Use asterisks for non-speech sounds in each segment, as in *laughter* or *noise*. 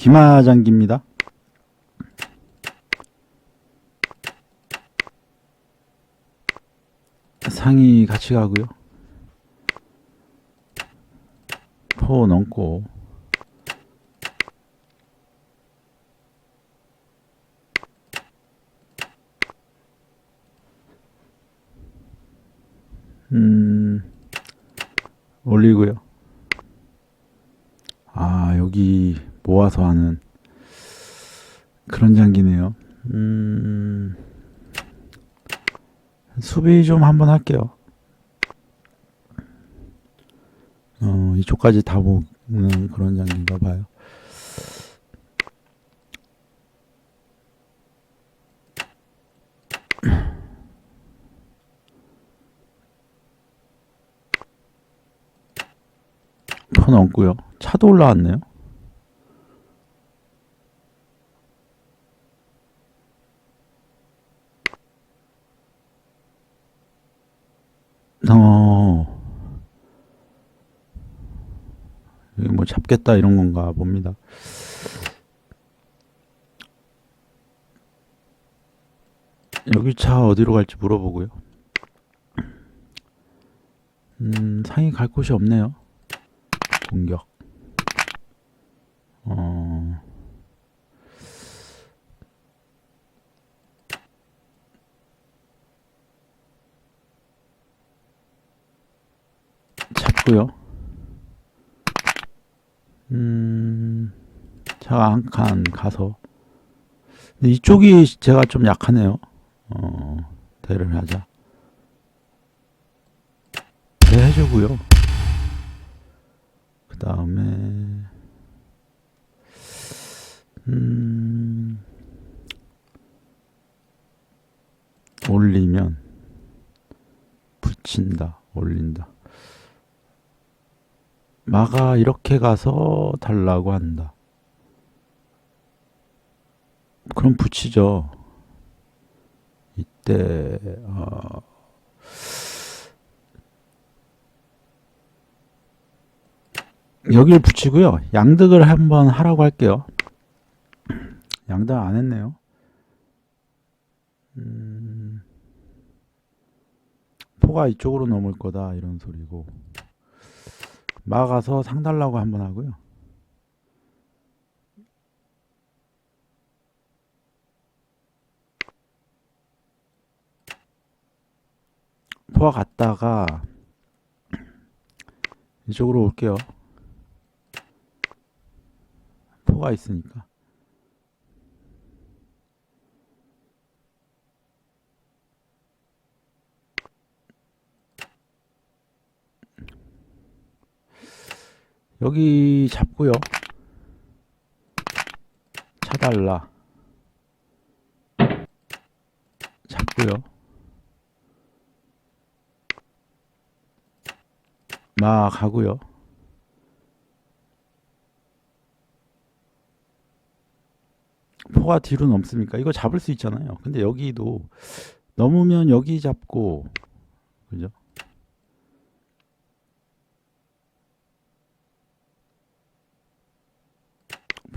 기마장기입니다. 상이 같이 가고요. 포 넘고 음 올리고요. 아 여기 모아서 하는 그런 장기네요. 음 수비 좀 한번 할게요. 어, 이쪽까지 다 보는 그런 장기인가 봐요. 폰 얹고요. 차도 올라왔네요. 어, 잡겠다 이런 건가 봅니다. 여기 차 어디로 갈지 물어보고요. 음, 상이 갈 곳이 없네요. 공격. 어, 잡고요. 음, 차가 한 칸 가서. 이쪽이 제가 좀 약하네요. 어, 대를 하자. 대 해주고요. 그 다음에, 음, 올리면, 붙인다, 올린다. 마가 이렇게 가서 달라고 한다. 그럼 붙이죠. 이때 어, 여기를 붙이고요. 양득을 한번 하라고 할게요. 양득 안 했네요. 음, 포가 이쪽으로 넘을 거다 이런 소리고. 막아서 상 달라고 한번 하고요. 포화 갔다가 이쪽으로 올게요. 포가 있으니까. 여기 잡고요. 차달라. 잡고요. 마 가고요. 포가 뒤로 넘습니까? 이거 잡을 수 있잖아요. 근데 여기도 넘으면 여기 잡고 그죠?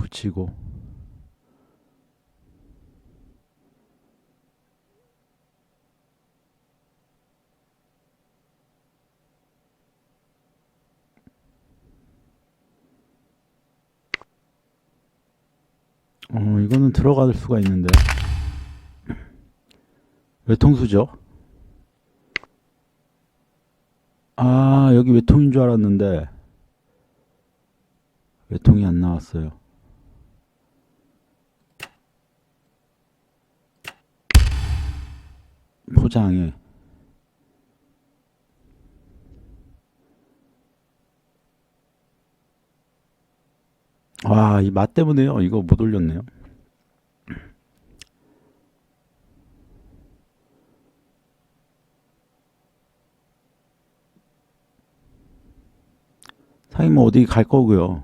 붙이고 어 이거는 들어갈 수가 있는데 외통수죠? 아 여기 외통인 줄 알았는데 외통이 안 나왔어요. 포장에 와, 이 맛 때문에요. 이거 못 올렸네요. 상이 뭐 어디 갈 거고요.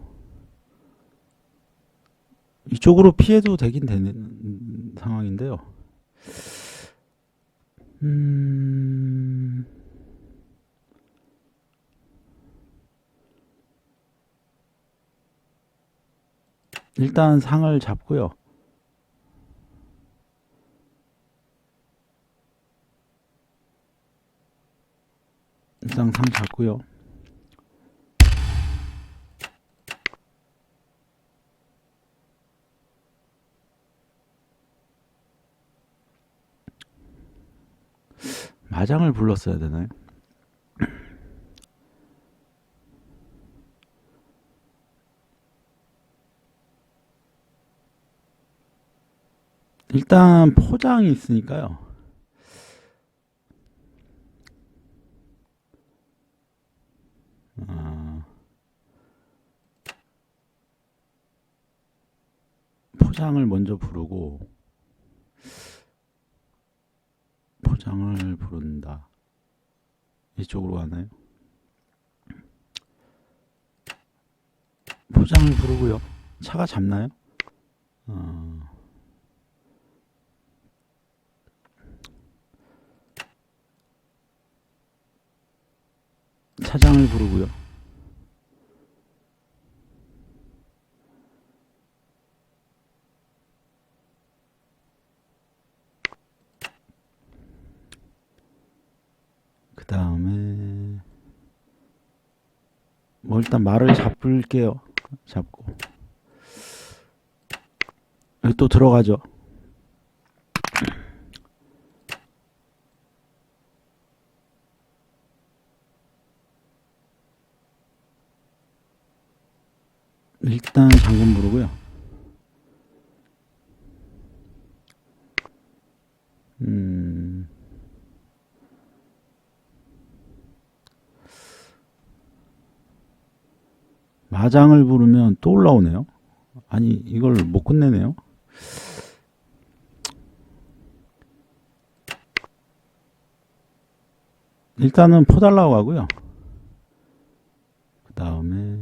이쪽으로 피해도 되긴 되는 상황인데요. 음, 일단 상을 잡고요. 일단 상 잡고요. 마장을 불렀어야 되나요? *clears throat* 일단 포장이 있으니까요. 아, 포장을 먼저 부르고 포장을 부른다. 이쪽으로 가나요? 포장을 부르고요. 차가 잡나요? 어, 차장을 부르고요. 그 다음에 뭐 일단 말을 잡을게요. 잡고 여기 또 들어가죠. 일단 장군 부르고요. 마장을 부르면 또 올라오네요. 아니, 이걸 못 끝내네요. 일단은 포달라고 하고요. 그 다음에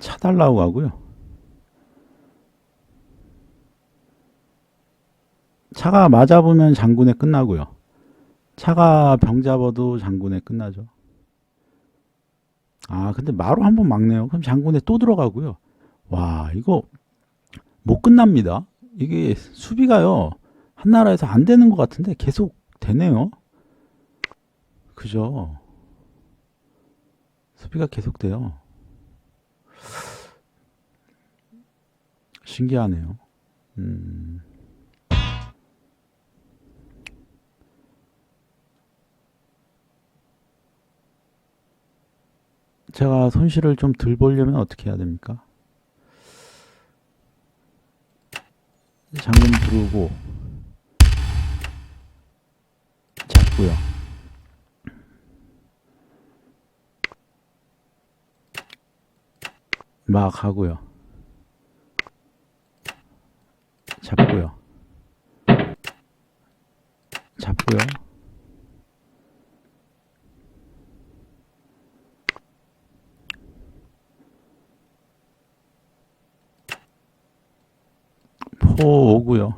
차달라고 하고요. 차가 맞아보면 장군에 끝나고요. 차가 병 잡아도 장군에 끝나죠. 아, 근데 마로 한 번 막네요. 그럼 장군에 또 들어가고요. 와, 이거 못 끝납니다. 이게 수비가요. 한 나라에서 안 되는 것 같은데 계속 되네요. 그죠? 수비가 계속 돼요. 신기하네요. 음. 제가 손실을 좀 덜 보려면 어떻게 해야 됩니까? 장군 부르고 잡고요. 막 하고요. 잡고요. 잡고요. 포 오고요.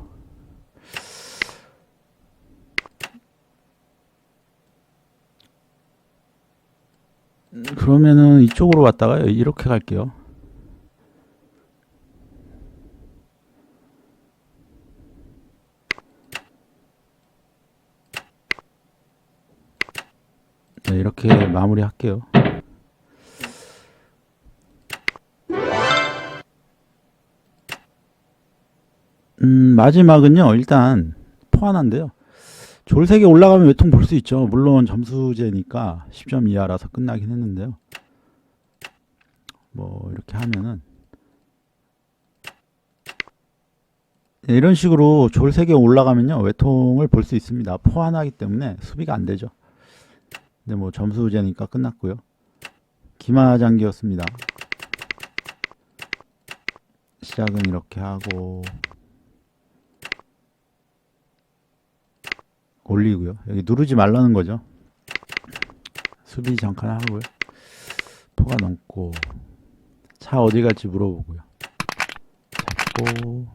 음, 그러면은 이쪽으로 왔다가 이렇게 갈게요. 네, 이렇게 마무리 할게요. 마지막은요, 일단 포 하나인데요. 졸색에 올라가면 외통 볼 수 있죠. 물론 점수제니까 10점 이하라서 끝나긴 했는데요. 뭐, 이렇게 하면은. 네, 이런 식으로 졸색에 올라가면요, 외통을 볼 수 있습니다. 포 하나이기 때문에 수비가 안 되죠. 근데 뭐 점수제니까 끝났고요. 기마장기였습니다. 시작은 이렇게 하고 올리고요. 여기 누르지 말라는 거죠. 수비 잠깐 하고요. 포가 넘고 차 어디 갈지 물어보고요. 잡고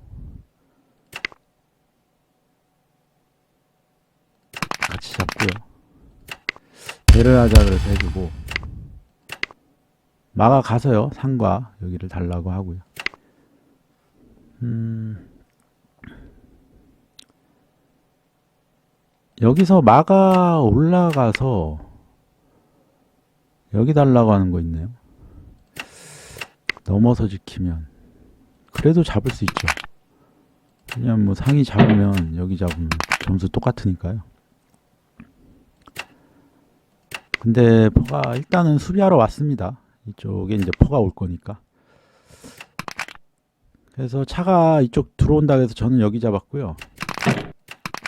같이 잡고요. 그래서 해주고 마가 가서요 상과 여기를 달라고 하고요. 음, 여기서 마가 올라가서 여기 달라고 하는 거 있네요. 넘어서 지키면 그래도 잡을 수 있죠. 그냥 뭐 상이 잡으면 여기 잡으면 점수 똑같으니까요. 근데 포가 일단은 수비하러 왔습니다. 이쪽에 이제 포가 올 거니까. 그래서 차가 이쪽 들어온다 해서 저는 여기 잡았고요.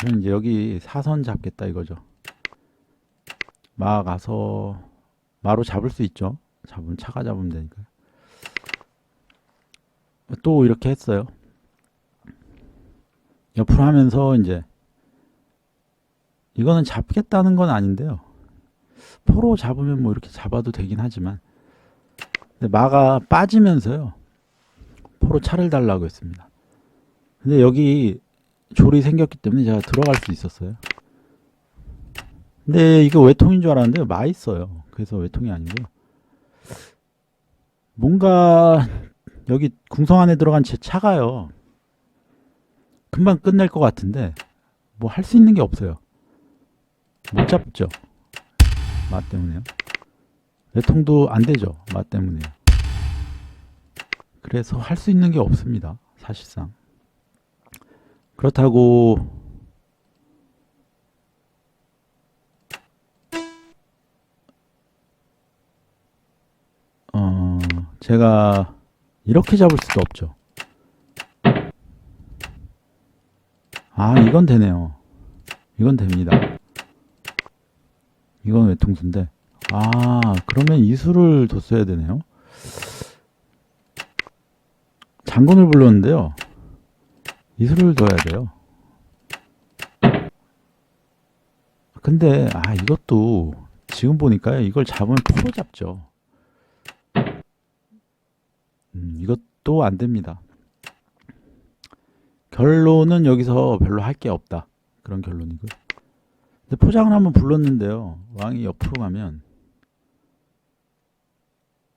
저는 이제 여기 사선 잡겠다 이거죠. 마 가서 마로 잡을 수 있죠. 잡으면 차가 잡으면 되니까요. 또 이렇게 했어요. 옆으로 하면서 이제 이거는 잡겠다는 건 아닌데요. 포로 잡으면 뭐 이렇게 잡아도 되긴 하지만 근데 마가 빠지면서요. 포로 차를 달라고 했습니다. 근데 여기 졸이 생겼기 때문에 제가 들어갈 수 있었어요. 근데 이거 외통인 줄 알았는데 마 있어요. 그래서 외통이 아니고요. 뭔가 여기 궁성 안에 들어간 제 차가요. 금방 끝낼 것 같은데 뭐 할 수 있는 게 없어요. 못 잡죠. 마 때문에요. 내통도 안 되죠. 마 때문에요. 그래서 할 수 있는 게 없습니다. 사실상. 그렇다고 어 제가 이렇게 잡을 수도 없죠. 아, 이건 되네요. 이건 됩니다. 이건 외통수인데. 아, 그러면 이수를 뒀어야 되네요. 장군을 불렀는데요. 이수를 둬야 돼요. 근데, 아, 이것도 지금 보니까요. 이걸 잡으면 포로 잡죠. 음, 이것도 안 됩니다. 결론은 여기서 별로 할 게 없다. 그런 결론이고요. 근데 포장을 한번 불렀는데요. 왕이 옆으로 가면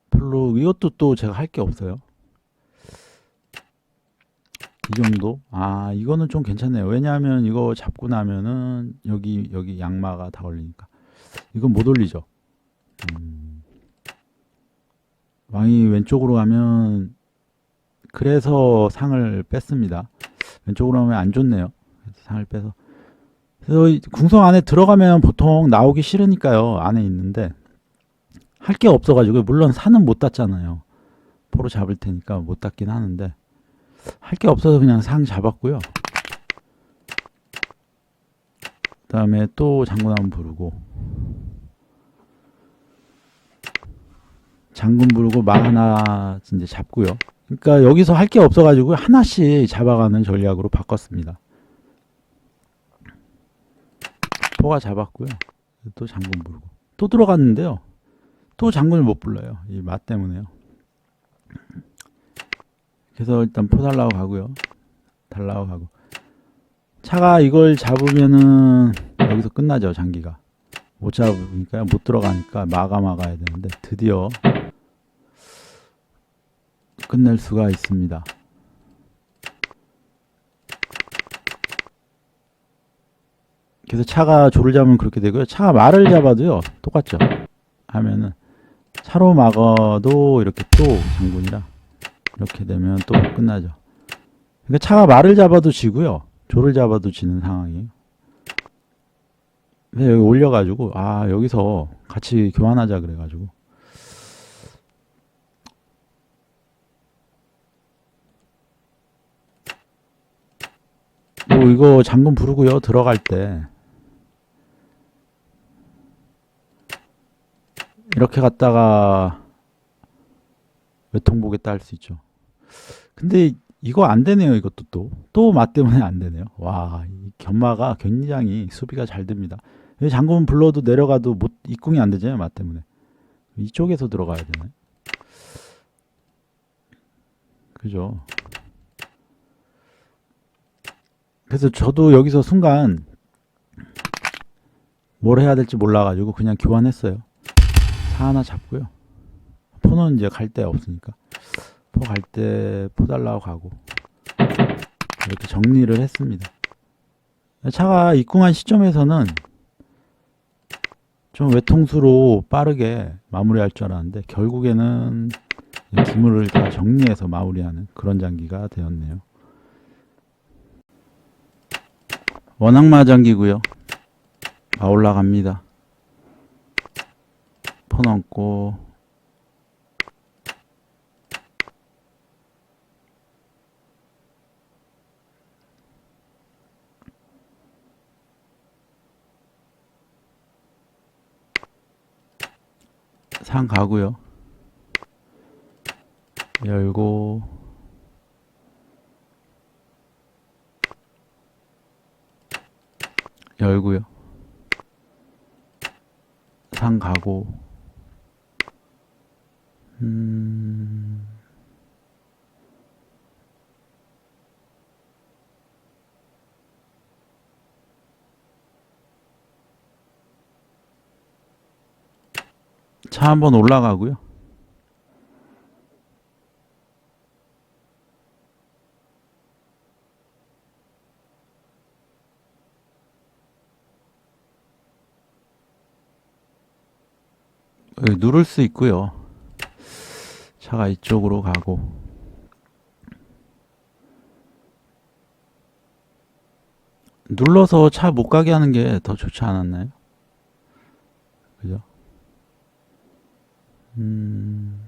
별로 이것도 또 제가 할 게 없어요. 이 정도? 아, 이거는 좀 괜찮네요. 왜냐하면 이거 잡고 나면은 여기 여기 양마가 다 걸리니까 이건 못 올리죠. 음, 왕이 왼쪽으로 가면 그래서 상을 뺐습니다. 왼쪽으로 하면 안 좋네요. 상을 빼서. 그래서 이 궁성 안에 들어가면 보통 나오기 싫으니까요. 안에 있는데 할 게 없어가지고 물론 산은 못 땄잖아요. 포로 잡을 테니까 못 땄긴 하는데 할 게 없어서 그냥 상 잡았고요. 그 다음에 또 장군 한번 부르고 장군 부르고 마 하나 이제 잡고요. 그러니까 여기서 할 게 없어가지고 하나씩 잡아가는 전략으로 바꿨습니다. 포가 잡았고요. 또 장군 부르고 또 들어갔는데요. 또 장군을 못 불러요. 이 맛 때문에요. 그래서 일단 포 달라고 가고요. 달라고 가고 차가 이걸 잡으면은 여기서 끝나죠 장기가 못 잡으니까 못 들어가니까 막아 막아야 되는데 드디어 끝낼 수가 있습니다. 그래서 차가 조를 잡으면 그렇게 되고요. 차가 말을 잡아도요. 똑같죠. 하면은 차로 막아도 이렇게 또 장군이라 이렇게 되면 또 끝나죠. 그러니까 차가 말을 잡아도 지고요. 조를 잡아도 지는 상황이에요. 근데 여기 올려가지고 아 여기서 같이 교환하자 그래가지고 뭐 이거 장군 부르고요 들어갈 때 이렇게 갔다가 외통 보겠다 할 수 있죠. 근데 이거 안 되네요. 이것도 또 또 맛 때문에 안 되네요. 와, 이 견마가 굉장히 수비가 잘 됩니다. 장군 불러도 내려가도 못 입궁이 안 되잖아요. 맛 때문에 이쪽에서 들어가야 되네. 그죠? 그래서 저도 여기서 순간 뭘 해야 될지 몰라가지고 그냥 교환했어요. 사 하나 잡고요. 포는 이제 갈데 없으니까 포 갈 때 포 달라고 가고 이렇게 정리를 했습니다. 차가 입궁한 시점에서는 좀 외통수로 빠르게 마무리할 줄 알았는데 결국에는 기물을 다 정리해서 마무리하는 그런 장기가 되었네요. 원악마 장기고요. 아 올라갑니다. 포 넘고 상 가고요. 열고 열고요. 상 가고 음 차 한번 올라가고요. 누를 수 있고요. 차가 이쪽으로 가고 눌러서 차 못 가게 하는 게 더 좋지 않았나요? 그죠? 음,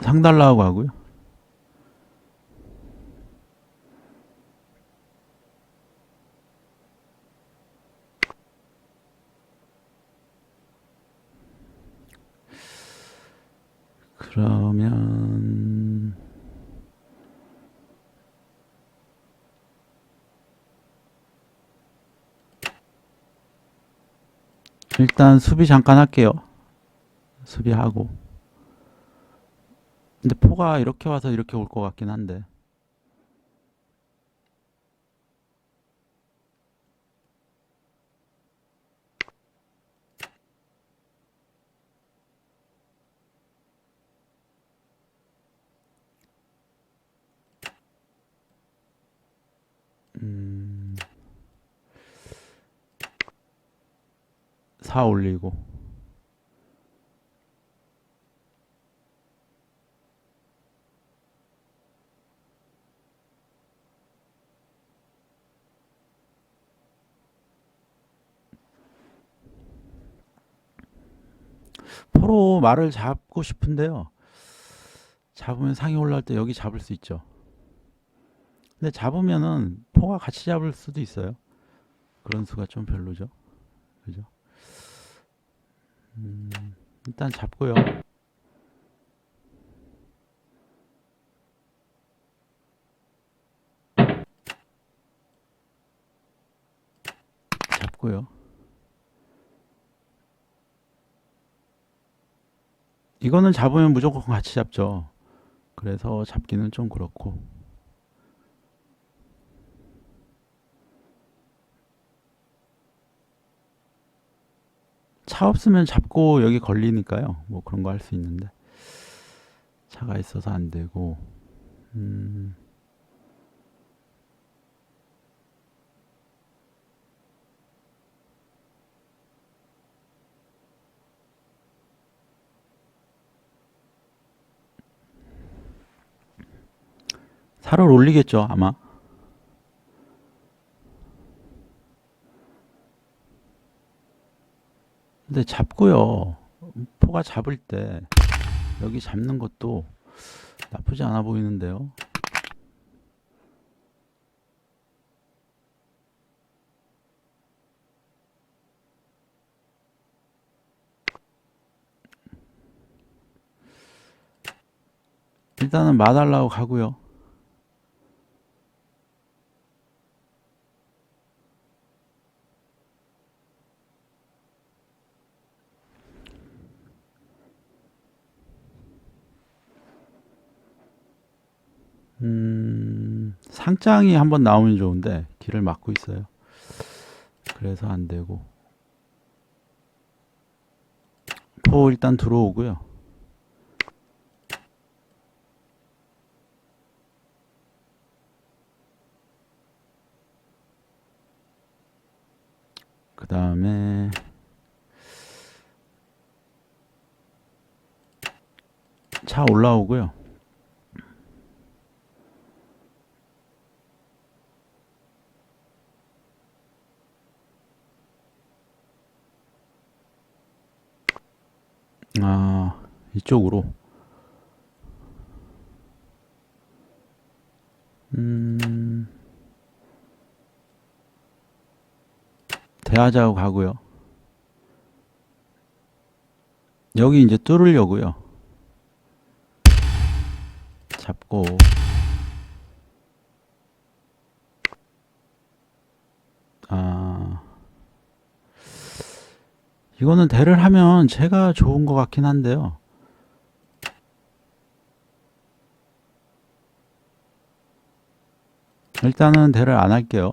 상달라고 하고요. 그러면 일단 수비 잠깐 할게요. 수비하고. 근데 포가 이렇게 와서 이렇게 올 것 같긴 한데. 음, 4 올리고. 포로 말을 잡고 싶은데요. 잡으면 상이 올라올 때 여기 잡을 수 있죠. 근데 잡으면은 포가 같이 잡을 수도 있어요. 그런 수가 좀 별로죠. 그죠? 음, 일단 잡고요. 잡고요. 이거는 잡으면 무조건 같이 잡죠. 그래서 잡기는 좀 그렇고. 차 없으면 잡고 여기 걸리니까요. 뭐 그런 거 할 수 있는데 차가 있어서 안 되고. 음, 살을 올리겠죠, 아마. 근데 잡고요. 포가 잡을 때 여기 잡는 것도 나쁘지 않아 보이는데요. 일단은 마달라고 가고요. 음, 상장이 한번 나오면 좋은데 길을 막고 있어요. 그래서 안 되고. 포 일단 들어오고요. 그 다음에 차 올라오고요. 아, 이쪽으로. 음, 대하자고 가고요. 여기 이제 뚫으려고요. 잡고. 아, 이거는 대를 하면 제가 좋은 것 같긴 한데요. 일단은 대를 안 할게요.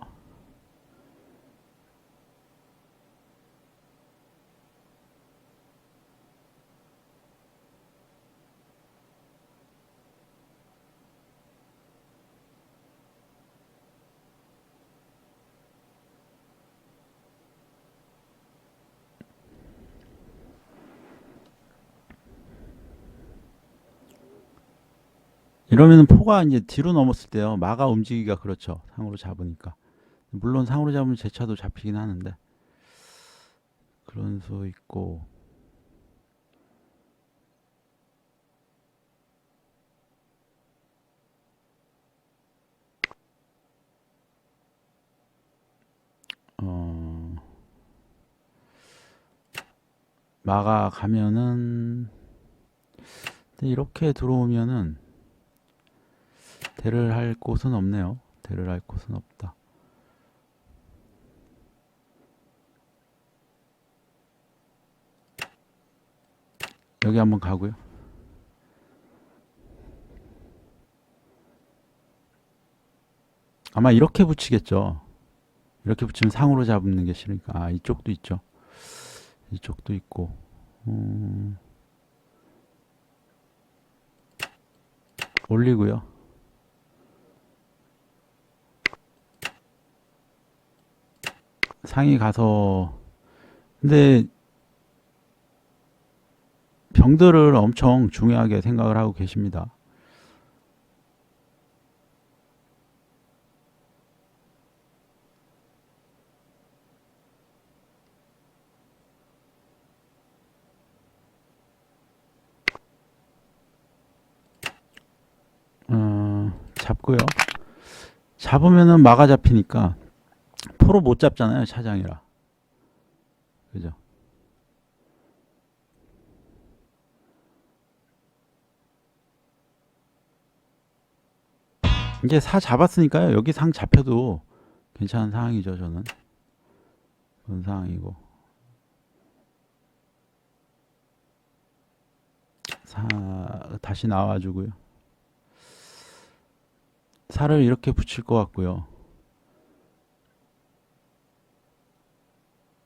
이러면 포가 이제 뒤로 넘었을 때요. 마가 움직이기가 그렇죠. 상으로 잡으니까. 물론 상으로 잡으면 제 차도 잡히긴 하는데. 그런 수 있고. 어, 마가 가면은, 이렇게 들어오면은, 대를 할 곳은 없네요. 대를 할 곳은 없다. 여기 한번 가고요. 아마 이렇게 붙이겠죠. 이렇게 붙이면 상으로 잡는 게 싫으니까. 아, 이쪽도 있죠. 이쪽도 있고. 음, 올리고요. 상이 가서 근데 병들을 엄청 중요하게 생각을 하고 계십니다. 어, 잡고요. 잡으면은 막아 잡히니까 포로 못 잡잖아요, 차장이라. 그죠? 이제 사 잡았으니까요. 여기 상 잡혀도 괜찮은 상황이죠, 저는. 그런 상황이고. 사, 다시 나와주고요. 살을 이렇게 붙일 것 같고요.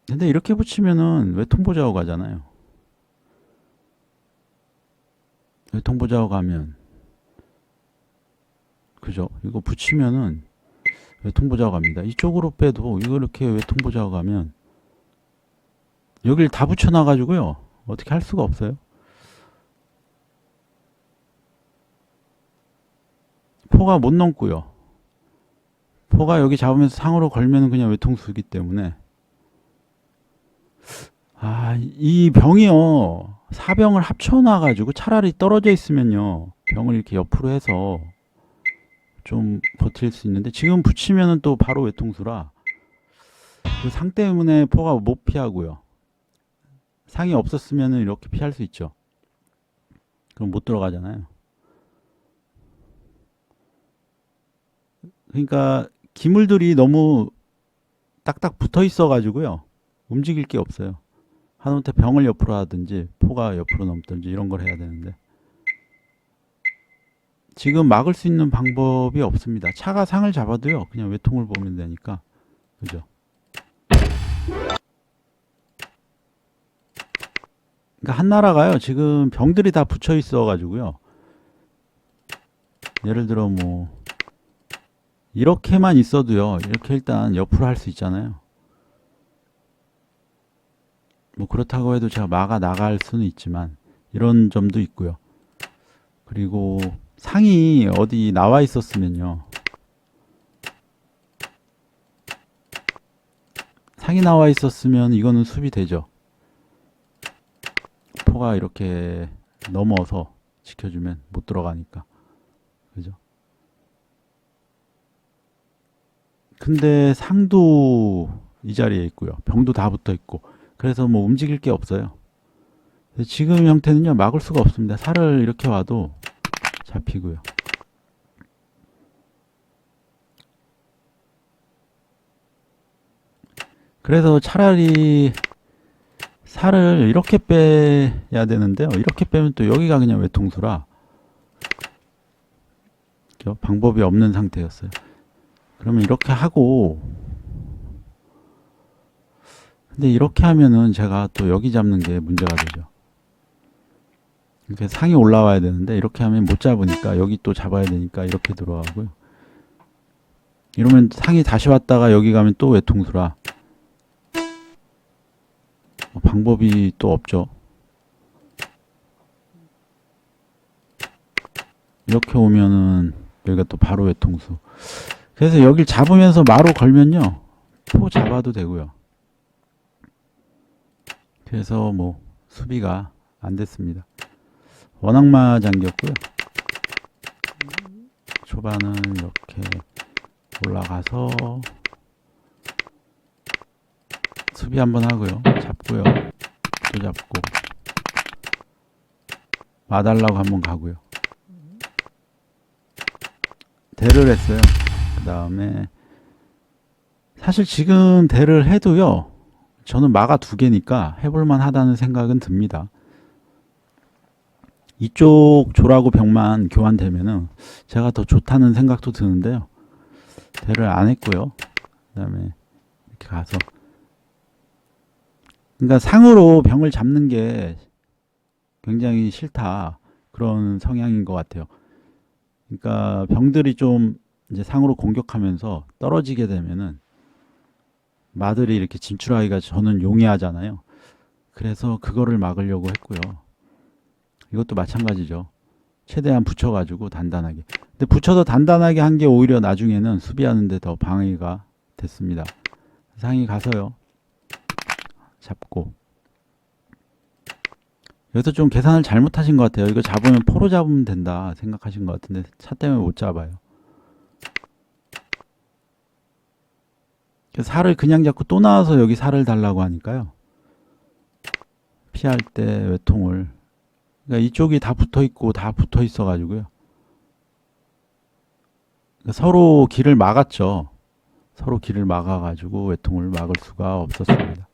근데 이렇게 붙이면은 외통보자고 가잖아요. 외통보자고 가면 그죠? 이거 붙이면은 외통보자고 갑니다. 이쪽으로 빼도 이거 이렇게 외통보자고 가면 여길 다 붙여놔 가지고요. 어떻게 할 수가 없어요. 포가 못 넘고요. 포가 여기 잡으면서 상으로 걸면은 그냥 외통수기 때문에 아, 이 병이요. 사병을 합쳐놔가지고 차라리 떨어져 있으면요. 병을 이렇게 옆으로 해서 좀 버틸 수 있는데 지금 붙이면은 또 바로 외통수라 그 상 때문에 포가 못 피하고요. 상이 없었으면은 이렇게 피할 수 있죠. 그럼 못 들어가잖아요. 그러니까 기물들이 너무 딱딱 붙어 있어 가지고요. 움직일 게 없어요. 하다못해 병을 옆으로 하든지 포가 옆으로 넘든지 이런 걸 해야 되는데 지금 막을 수 있는 방법이 없습니다. 차가 상을 잡아도요. 그냥 외통을 보면 되니까. 그죠? 그러니까 한 나라가요. 지금 병들이 다 붙여 있어 가지고요. 예를 들어 뭐 이렇게만 있어도요. 이렇게 일단 옆으로 할 수 있잖아요. 뭐 그렇다고 해도 제가 막아 나갈 수는 있지만 이런 점도 있고요. 그리고 상이 어디 나와 있었으면요. 상이 나와 있었으면 이거는 수비 되죠. 포가 이렇게 넘어서 지켜주면 못 들어가니까. 그죠? 근데 상도 이 자리에 있고요. 병도 다 붙어 있고. 그래서 뭐 움직일 게 없어요. 지금 형태는요, 막을 수가 없습니다. 살을 이렇게 와도 잡히고요. 그래서 차라리 살을 이렇게 빼야 되는데요. 이렇게 빼면 또 여기가 그냥 외통수라? 방법이 없는 상태였어요. 그러면 이렇게 하고 근데 이렇게 하면은 제가 또 여기 잡는 게 문제가 되죠. 이렇게 상이 올라와야 되는데 이렇게 하면 못 잡으니까 여기 또 잡아야 되니까 이렇게 들어가고요. 이러면 상이 다시 왔다가 여기 가면 또 외통수라 어, 방법이 또 없죠. 이렇게 오면은 여기가 또 바로 외통수. 그래서 여길 잡으면서 마로 걸면요. 포 잡아도 되고요. 그래서 뭐 수비가 안 됐습니다. 원악마 장기였고요. 초반은 이렇게 올라가서 수비 한번 하고요. 잡고요. 또 잡고 마달라고 한번 가고요. 대를 했어요. 그 다음에 사실 지금 대를 해도요. 저는 마가 두 개니까 해볼만 하다는 생각은 듭니다. 이쪽 조라고 병만 교환되면은 제가 더 좋다는 생각도 드는데요. 대를 안 했고요. 그 다음에 이렇게 가서 그러니까 상으로 병을 잡는 게 굉장히 싫다 그런 성향인 것 같아요. 그러니까 병들이 좀 이제 상으로 공격하면서 떨어지게 되면은 마들이 이렇게 진출하기가 저는 용이하잖아요. 그래서 그거를 막으려고 했고요. 이것도 마찬가지죠. 최대한 붙여가지고 단단하게. 근데 붙여서 단단하게 한 게 오히려 나중에는 수비하는데 더 방해가 됐습니다. 상이 가서요. 잡고. 여기서 좀 계산을 잘못하신 것 같아요. 이거 잡으면 포로 잡으면 된다 생각하신 것 같은데 차 때문에 못 잡아요. 그래서 살을 그냥 잡고 또 나와서 여기 살을 달라고 하니까요. 피할 때 외통을 그러니까 이쪽이 다 붙어 있고 다 붙어 있어 가지고요. 그러니까 서로 길을 막았죠. 서로 길을 막아 가지고 외통을 막을 수가 없었습니다.